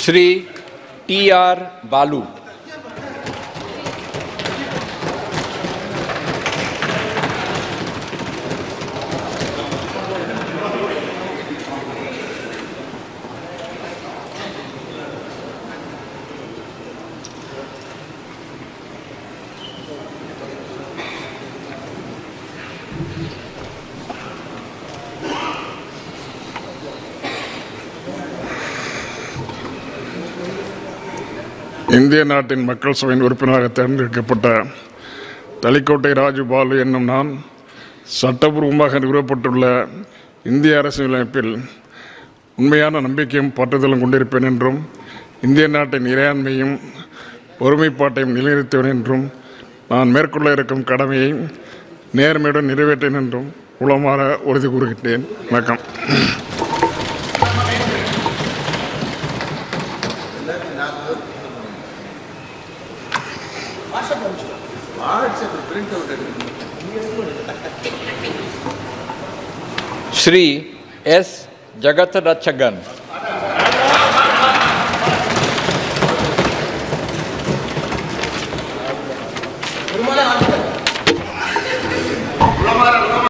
শ্রী টি আর বালু Thank you. இந்திய நாட்டின் மக்கள் சபையின் உறுப்பினராக தேர்ந்தெடுக்கப்பட்ட தலிக்கோட்டை ராஜு பாலு என்னும் நான் சட்டபூர்வமாக நிறுவப்பட்டுள்ள இந்திய அரசியலமைப்பில் உண்மையான நம்பிக்கையும் பற்றுதலும் கொண்டிருப்பேன் என்றும் இந்திய நாட்டின் இறையாண்மையும் ஒருமைப்பாட்டையும் நிலைநிறுத்துவேன் என்றும் நான் மேற்கொள்ள இருக்கும் கடமையை நேர்மையுடன் நிறைவேற்றேன் என்றும் உளமாற உறுதி கூறுகின்றேன். வணக்கம். श्री एस जगत रचगन